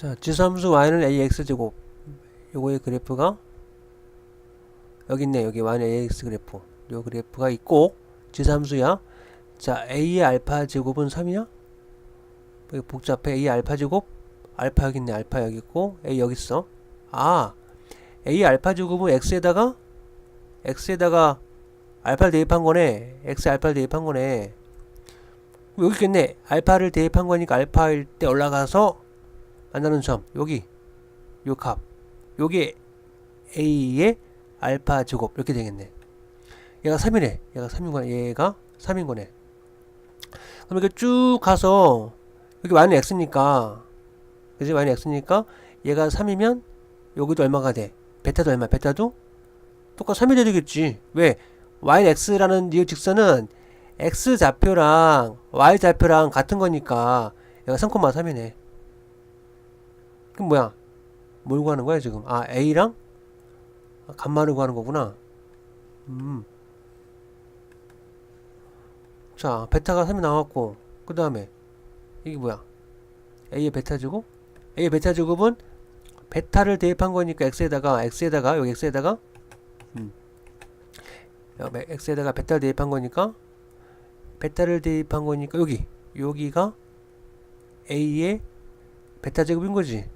자, 지수함수 y는 ax제곱. 요거의 그래프가 여기 있네. 여기 y는 ax 그래프. 요 그래프가 있고 지수함수야. 자, a의 알파 제곱은 3이야? 여기 복잡해. a 알파 제곱 알파 여기 있네. 알파 여기 있고 a 여기 있어. 아, a 알파 제곱은 x에다가 x에다가 알파를 대입한 거네. x 알파를 대입한 거네. 여기 있겠네. 알파를 대입한 거니까 알파일 때 올라가서 만나는 점 여기 요 값 요게 a의 알파 제곱 이렇게 되겠네. 얘가 3이네. 얘가 3인 거네 얘가 3인 거네 그럼 이렇게 쭉 가서 여기 y는 x니까 그지? y는 x니까 얘가 3이면 여기도 얼마가 돼? 베타도 얼마? 베타도 똑같 3이 되겠지. 왜? y는 x라는 이 직선은 x 좌표랑 y 좌표랑 같은 거니까 얘가 3,3이네 그럼 뭐야? 뭘 구하는 거야 지금? 아 A랑 아, 간만을 구하는 거구나. 음. 자 베타가 3이 나왔고 그 다음에 이게 뭐야? A의 베타 제곱? A의 베타 제곱은 베타를 대입한 거니까 x에다가 x에다가 여기 x에다가 음. x에다가 베타를 대입한 거니까 베타를 대입한 거니까 여기 여기가 A의 베타 제곱인 거지.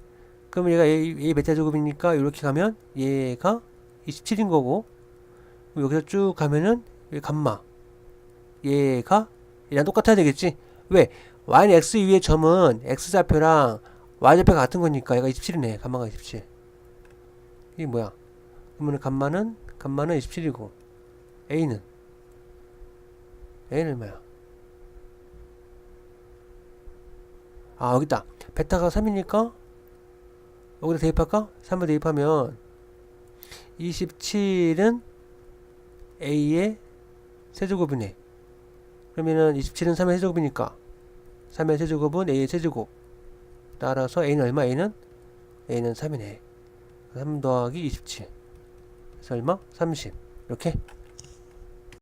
그럼 얘가 A, A 베타 제곱이니까 이렇게 가면 얘가 27인 거고 여기서 쭉 가면은 감마 얘가 얘랑 똑같아야 되겠지? 왜? y는 x 위의 점은 x 좌표랑 y 좌표가 같은 거니까 얘가 27이네 감마가 27 이게 뭐야? 그러면 감마는 감마는 27이고 a는? a는 얼마야? 아 여기 있다. 베타가 3이니까 여기다 대입할까? 3을 대입하면 27은 A의 세제곱이네. 그러면은 27은 3의 세제곱이니까 3의 세제곱은 A의 세제곱. 따라서 A는 얼마? A는? A는 3이네. 3 더하기 27. 그래서 얼마? 30. 이렇게.